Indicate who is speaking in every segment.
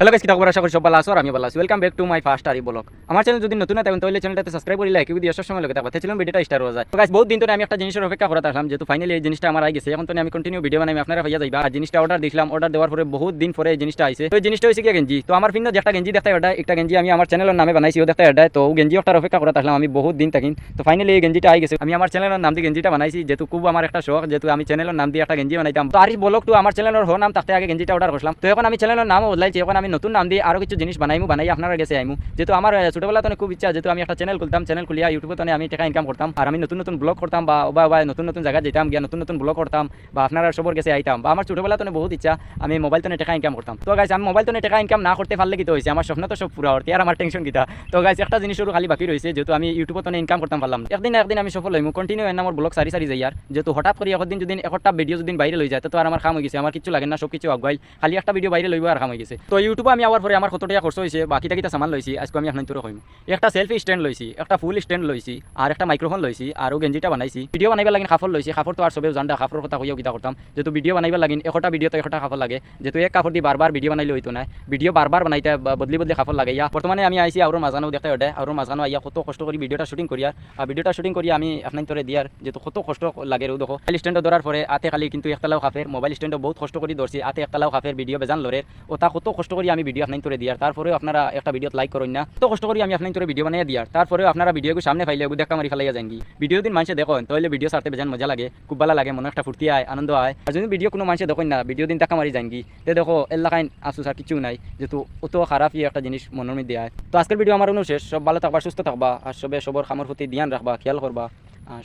Speaker 1: Hello guys কিতা খবর আশা করি সব ভালো আর আমি ভালো আছি। Welcome back to my first আরি ব্লগ আমার চ্যানেল যদি নতুন থাকেন তাহলে চ্যানেলটাতে সাবস্ক্রাইব করে লাইক দিয়ে সব সময় লোকে থাকতে ছিলাম ভিডিওটা স্টার হয়ে যায় তো গাইস বহুত দিন ধরে আমি একটা জিনিসের অপেক্ষা করে থাকলাম যেহেতু ফাইনালি এই জিনিসটা আমার আই গেছে। এখন তো আমি কন্টিনিউ ভিডিও বানাই আপনারা ভাইয়া যাইবা। আর জিনিসটা অর্ডার দিছিলাম অর্ডার দেওয়ার পরে বহুত দিন পরে এই জিনিসটা আইছে। তো এই জিনিসটা হয়েছে কি গেঞ্জি? তো আমার ফিন্ন একটা গেঞ্জি দেখতে এটা একটা গেঞ্জি আমি আমার চ্যানেলের নামে বানাইছি, ও দেখতে এটা তো গেঞ্জি একটা অপেক্ষা করে থাকলাম আমি বহুত দিন থাকিন তো ফাইনালি এই গেঞ্জিটা আই গেছে। আমি আমার চ্যানেলের নাম দিয়ে গেঞ্জিটা বানাইছি, যেহেতু খুব আমার একটা শখ, যেহেতু আমি চ্যানেলের নাম দিয়ে একটা গেঞ্জি বানাইতাম। তো আর বলক তো আমার চ্যানেলের হো নাম তাতে আগে গেঞ্জিটা অর্ডার করলাম তো এখন আমি চ্যানেলের নাম বদলাইছি, এখন আমি নতুন নাম দিয়ে আরও কিছু জিনিস বানাইমু, বানাই আপনারা গেছে আইমু। যেহেতু আমার ছোটবেলা তো খুব ইচ্ছা, যেহেতু আমি একটা চ্যানেল খুলতাম চ্যানেল খুলিয়া ইউটিউবে তো আমি টাকা ইনকাম করতাম। আর আমি নতুন নতুন ব্লগ করতাম বা বা নতুন নতুন জায়গা যেতাম গিয়া নতুন নতুন ব্লগ করতাম বা আপনারা সবর গেছে আইতাম। বা আমার ছোটবেলা তো বহুত ইচ্ছা, আমি মোবাইল তো টাকা ইনকাম করতাম। তো গাইছে আমি মোবাইল তো টাকা ইনকাম না করতে পারলে কি তো হয়েছে আমার স্বপ্ন তো সব পুরা হতে আর আমার টেনশন কিতা? তো গাইছে একটা জিনিসেরও খালি বাকি রয়েছে যেহেতু আমি ইউটিউবে তো ইনকাম করতাম পারলাম একদিন একদিন আমি সফল হইমু কন্টিনিউ এর আমার ব্লগ সারি সারি যাই আর। যেহেতু হঠাৎ করে একদিন যদি একটা ভিডিও যদি বাইরে লই যায়, তো আর আমার কাম হয়ে গেছে, আমার কিছু লাগে না সব কিছু আগুয়াইল খালি একটা ভিডিও বাইরে লইব আর কাম হয়ে গেছে। তো ইউটিউবে আমি আবার পরে আমার কত টাকা খরচ হয়েছে, বাকিটা কিটা সামান লইছি আজকে আমি আপনার তোর কইম। একটা সেলফি স্ট্যান্ড লইছি একটা ফুল স্ট্যান্ড লইছি আর একটা মাইক্রোফোন লইছি আর গেঞ্জিটা বানাইছি। ভিডিও বানাইবার লাগিন কাপড় লইছি কাপড় তো আর সবে জানটা কাপড়ের কথা কইও কিতা করতাম। যেহেতু ভিডিও বানাইবার লাগিন একটা ভিডিও তো একটা কাপড় লাগে। যেহেতু এক কাপড় দিয়ে বারবার ভিডিও বানাইলে হইতো না ভিডিও বারবার বানাইতে বদলি বদলি কাপড় লাগে। ইয়া বর্তমানে আমি আইছি আর মাঝানো দেখতে ওটা আর মাঝানো আইয়া কত কষ্ট করি ভিডিওটা শুটিং করিয়া আর ভিডিওটা শুটিং করি আমি আপনার তোরে দিয়ার যেহেতু কত কষ্ট লাগে রে দেখো। মোবাইল স্ট্যান্ড ধরার পরে আতে খালি কিন্তু একতলাও খাফের মোবাইল স্ট্যান্ডও বহুত কষ্ট করে ধরছি আতে একতলাও খাফের ভিডিও বেজান লরের ও তা কত কষ্ট করি আমি ভিডিও আপনার তোরে দিয়ার। তারপরেও আপনারা একটা ভিডিও লাইক করেন না। কত কষ্ট করি আমি আপনার তোরে ভিডিও বানিয়ে দিয়ার। তারপরেও আপনারা ভিডিওকে সামনে ফাইলে দেখা মারি ফেলাইয়া যান ভিডিও দিন মানুষে দেখেন, তাহলে ভিডিও সারতে বেজান মজা লাগে, খুব ভালো লাগে, মনে একটা ফুর্তি আয়, আনন্দ আয়। আর যদি ভিডিও কোনো মানুষে দেখেন না ভিডিও দিন দেখা মারি যান তে দেখো, এলাকায় আসুস আর কিছু নাই যেহেতু অত খারাপই একটা জিনিস মনের মধ্যে আয়। তো আজকের ভিডিও আমার অনু সব ভালো থাকবা, সুস্থ থাকবা, আর সবে সবর খামর প্রতি ধ্যান রাখবা, খেয়াল করবা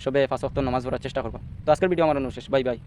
Speaker 1: সবে ফাঁসক্ত নামাজ পড়ার চেষ্টা করবা। তো আজকের ভিডিও আমার অনু বাই বাই।